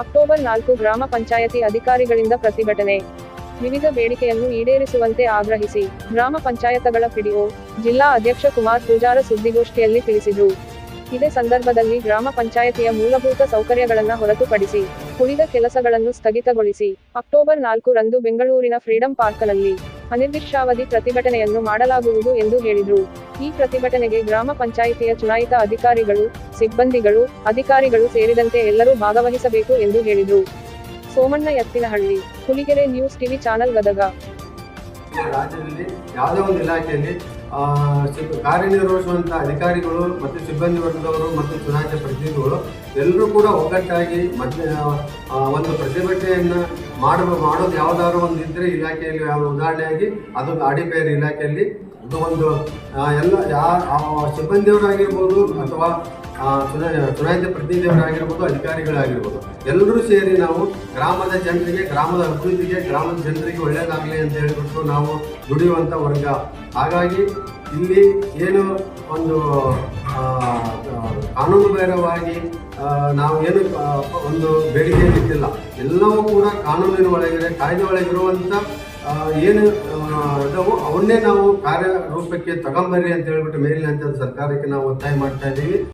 October ನಾಲ್ಕು ಗ್ರಾಮ ಪಂಚಾಯತಿ ಅಧಿಕಾರಿಗಳಿಂದ ಪ್ರತಿಭಟನೆ. ವಿವಿಧ ಬೇಡಿಕೆಯನ್ನು ಈಡೇರಿಸುವಂತೆ ಆಗ್ರಹಿಸಿ ಗ್ರಾಮ ಪಂಚಾಯತಗಳ ಪಿಡಿಒ ಜಿಲ್ಲಾ ಅಧ್ಯಕ್ಷ ಕುಮಾರ್ ಪೂಜಾರ ಸುದ್ದಿಗೋಷ್ಠಿಯಲ್ಲಿ ತಿಳಿಸಿದರು. ಇದೇ ಸಂದರ್ಭದಲ್ಲಿ ಗ್ರಾಮ ಪಂಚಾಯತಿಯ ಮೂಲಭೂತ ಸೌಕರ್ಯಗಳನ್ನು ಹೊರತುಪಡಿಸಿ ಉಳಿದ ಕೆಲಸಗಳನ್ನು ಸ್ಥಗಿತಗೊಳಿಸಿ ಅಕ್ಟೋಬರ್ ನಾಲ್ಕು ರಂದು ಬೆಂಗಳೂರಿನ ಫ್ರೀಡಂ ಪಾರ್ಕ್ನಲ್ಲಿ ಅನಿರ್ದಿಷ್ಟಾವಧಿ ಪ್ರತಿಭಟನೆಯನ್ನು ಮಾಡಲಾಗುವುದು ಎಂದು ಹೇಳಿದರು. ಈ ಪ್ರತಿಭಟನೆಗೆ ಗ್ರಾಮ ಪಂಚಾಯಿತಿಯ ಚುನಾಯಿತ ಅಧಿಕಾರಿಗಳು, ಸಿಬ್ಬಂದಿಗಳು, ಅಧಿಕಾರಿಗಳು ಸೇರಿದಂತೆ ಎಲ್ಲರೂ ಭಾಗವಹಿಸಬೇಕು ಎಂದು ಹೇಳಿದರು. Somanna Ettinahalli, Huligere news TV channel Gadag. ರಾಜ್ಯದಲ್ಲಿ ಯಾವುದೇ ಒಂದು ಇಲಾಖೆಯಲ್ಲಿ ಕಾರ್ಯನಿರ್ವಹಿಸುವಂಥ ಅಧಿಕಾರಿಗಳು ಮತ್ತು ಸಿಬ್ಬಂದಿ ವರ್ಗದವರು ಮತ್ತು ಚುನಾಯಿತ ಪ್ರತಿನಿಧಿಗಳು ಎಲ್ಲರೂ ಕೂಡ ಒಗ್ಗಟ್ಟಾಗಿ ಮತ್ತೆ ಒಂದು ಪ್ರತಿಭಟನೆಯನ್ನು ಮಾಡುವ, ಮಾಡೋದು ಯಾವುದಾದ್ರು ಒಂದು ಇದ್ದರೆ ಇಲಾಖೆಯಲ್ಲಿ ಯಾವ ಉದಾಹರಣೆಯಾಗಿ ಅದೊಂದು ಆಡಿಪೇರ್ ಇಲಾಖೆಯಲ್ಲಿ ಒಂದು ಎಲ್ಲ, ಯಾ ಸಿಬ್ಬಂದಿಯವರಾಗಿರ್ಬೋದು ಅಥವಾ ಚುನಾಯಿತ ಪ್ರತಿನಿಧಿಯವರಾಗಿರ್ಬೋದು, ಅಧಿಕಾರಿಗಳಾಗಿರ್ಬೋದು, ಎಲ್ಲರೂ ಸೇರಿ ನಾವು ಗ್ರಾಮದ ಜನರಿಗೆ, ಗ್ರಾಮದ ಅಭಿವೃದ್ಧಿಗೆ, ಗ್ರಾಮದ ಜನರಿಗೆ ಒಳ್ಳೆಯದಾಗಲಿ ಅಂತ ಹೇಳಿಬಿಟ್ಟು ನಾವು ದುಡಿಯುವಂಥ ವರ್ಗ. ಹಾಗಾಗಿ ಇಲ್ಲಿ ಏನು ಒಂದು ಕಾನೂನುಬಾಹಿರವಾಗಿ ನಾವು ಏನು ಒಂದು ಬೇಡಿಕೆ ಇಟ್ಟಿಲ್ಲ. ಎಲ್ಲವೂ ಕೂಡ ಕಾನೂನಿನ ಒಳಗಿದೆ ಕಾಯ್ದೆ ಒಳಗಿರುವಂಥ ಏನು ಇದಾವೋ? ಅವನ್ನೇ ನಾವು ಕಾರ್ಯರೂಪಕ್ಕೆ ತಗೊಂಬರ್ರಿ ಅಂತ ಹೇಳ್ಬಿಟ್ಟು ಮೇಲಿನ ಸರ್ಕಾರಕ್ಕೆ ನಾವು ಒತ್ತಾಯ ಮಾಡ್ತಾ ಇದ್ದೀವಿ.